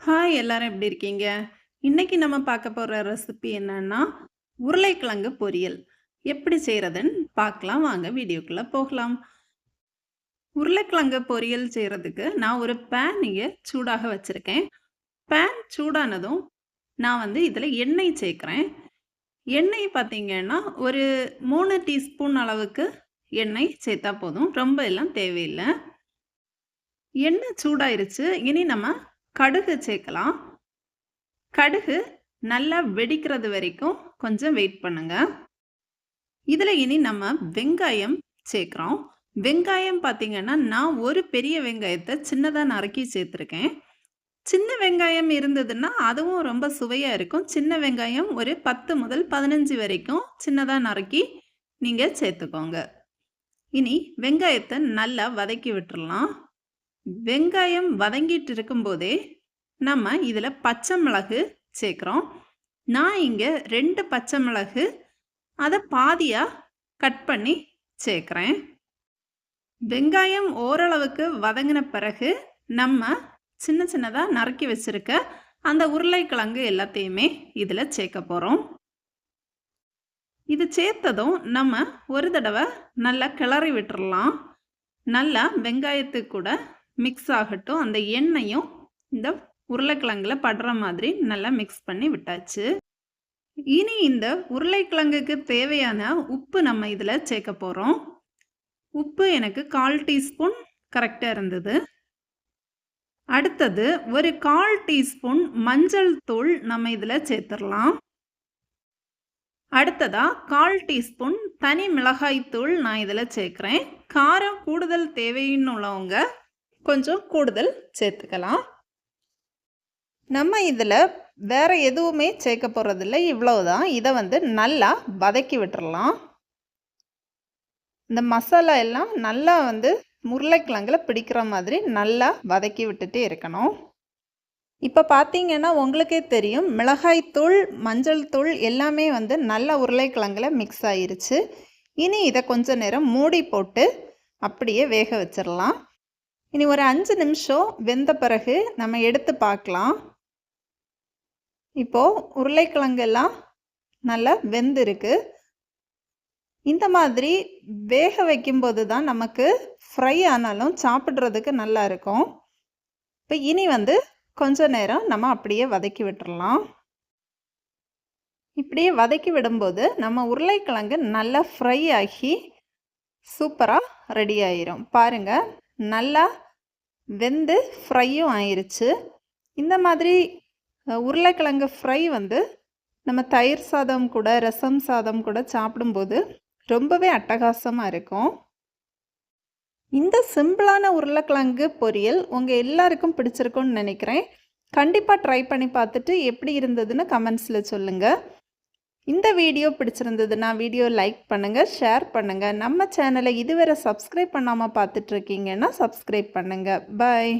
Hi எல்லாரும் எப்படி இருக்கீங்க? இன்னைக்கு நம்ம பார்க்க போகிற ரெசிபி என்னன்னா, உருளைக்கிழங்கு பொரியல். எப்படி செய்கிறதுன்னு பார்க்கலாம் வாங்க வீடியோக்குள்ளே போகலாம். உருளைக்கிழங்கு பொரியல் செய்கிறதுக்கு நான் ஒரு பேன் இங்கே சூடாக வச்சுருக்கேன் பேன் சூடானதும் நான் வந்து இதில் எண்ணெய் சேர்க்குறேன் எண்ணெய் பார்த்தீங்கன்னா, ஒரு மூணு டீஸ்பூன் அளவுக்கு எண்ணெய் சேர்த்தா போதும். ரொம்ப எல்லாம் தேவையில்லை எண்ணெய் சூடாயிருச்சு. இனி நம்ம கடுகு சேர்க்கலாம். கடுகு நல்லா வெடிக்கிறது வரைக்கும் கொஞ்சம் வெயிட் பண்ணுங்க. இதில் இனி நம்ம வெங்காயம் சேர்க்குறோம் வெங்காயம் பார்த்தீங்கன்னா, நான் ஒரு பெரிய வெங்காயத்தை சின்னதாக நறுக்கி சேர்த்துருக்கேன். சின்ன வெங்காயம் இருந்ததுன்னா, அதுவும் ரொம்ப சுவையாக இருக்கும். சின்ன வெங்காயம் ஒரு 10 முதல் 15 வரைக்கும் சின்னதாக நறுக்கி நீங்கள் சேர்த்துக்கோங்க. இனி வெங்காயத்தை நல்லா வதக்கி விட்டுடலாம் வெங்காயம் வதங்கிட்டு இருக்கும்போதே, நம்ம இதில் பச்சை மிளகு சேர்க்குறோம். நான் இங்கே ரெண்டு பச்சை மிளகு, அதை பாதியாக கட் பண்ணி சேர்க்குறேன். வெங்காயம் ஓரளவுக்கு வதங்கின பிறகு, நம்ம சின்ன சின்னதாக நறுக்கி வச்சிருக்க அந்த உருளைக்கிழங்கு எல்லாத்தையுமே இதில் சேர்க்க போகிறோம் இது சேர்த்ததும் நம்ம ஒரு தடவை நல்லா கிளறி விட்டுறலாம். நல்லா வெங்காயத்துக்கு கூட மிக்ஸ் ஆகட்டும். அந்த எண்ணெயும் இந்த உருளைக்கிழங்குல படுற மாதிரி நல்லா மிக்ஸ் பண்ணி விட்டாச்சு. இனி இந்த உருளைக்கிழங்குக்கு தேவையான உப்பு நம்ம இதில் சேர்க்க போறோம். உப்பு எனக்கு 1/4 டீஸ்பூன் கரெக்டாக இருந்தது. அடுத்தது ஒரு 1/4 டீஸ்பூன் மஞ்சள் தூள் நம்ம இதில் சேர்த்துடலாம் அடுத்ததா 1/4 டீஸ்பூன் தனி மிளகாய் தூள் நான் இதில் சேர்க்குறேன் காரம் கூடுதல் தேவைன்னு உள்ளவங்க கொஞ்சம் கூடுதல் சேர்த்துக்கலாம். நம்ம இதில் வேறு எதுவுமே சேர்க்க போறதில்ல. இவ்வளவுதான். இதை வந்து நல்லா வதக்கி விட்டுறலாம். இந்த மசாலா எல்லாம் நல்லா வந்து உருளைக்கிழங்குல பிடிக்கிற மாதிரி நல்லா வதக்கி விட்டுட்டே இருக்கணும். இப்போ பார்த்தீங்கன்னா, உங்களுக்கே தெரியும் மிளகாய் தூள், மஞ்சள் தூள் எல்லாமே வந்து நல்லா உருளைக்கிழங்குல மிக்ஸ் ஆயிருச்சு. இனி இதை கொஞ்ச நேரம் மூடி போட்டு அப்படியே வேக வச்சிடலாம் இனி ஒரு அஞ்சு நிமிஷம் வெந்த பிறகு நம்ம எடுத்து பார்க்கலாம். இப்போது உருளைக்கிழங்கு எல்லாம் நல்லா வெந்திருக்கு. இந்த மாதிரி வேக வைக்கும்போது தான் நமக்கு ஃப்ரை ஆனாலும் சாப்பிட்றதுக்கு நல்லா இருக்கும். இப்போ இனி வந்து கொஞ்ச நேரம் நம்ம அப்படியே வதக்கி விட்டுறலாம். இப்படியே வதக்கி விடும்போது நம்ம உருளைக்கிழங்கு நல்லா ஃப்ரை ஆகி சூப்பராக ரெடி ஆயிரும். பாருங்கள் நல்லா வெந்து ஃப்ரையும் ஆயிருச்சு. இந்த மாதிரி உருளைக்கிழங்கு ஃப்ரை வந்து நம்ம தயிர் சாதம் கூட, ரசம் சாதம் கூட சாப்பிடும்போது ரொம்பவே அட்டகாசமாக இருக்கும். இந்த சிம்பிளான உருளைக்கிழங்கு பொரியல் உங்கள் எல்லாருக்கும் பிடிச்சிருக்கும்னு நினைக்கிறேன். கண்டிப்பாக ட்ரை பண்ணி பார்த்துட்டு எப்படி இருந்ததுன்னு கமெண்ட்ஸில் சொல்லுங்கள் இந்த வீடியோ பிடிச்சிருந்ததுன்னா வீடியோ லைக் பண்ணுங்கள் ஷேர் பண்ணுங்கள் நம்ம சேனலை இதுவரை சப்ஸ்கிரைப் பண்ணாமல் பார்த்துட்ருக்கீங்கன்னா சப்ஸ்கிரைப் பண்ணுங்கள் பாய்.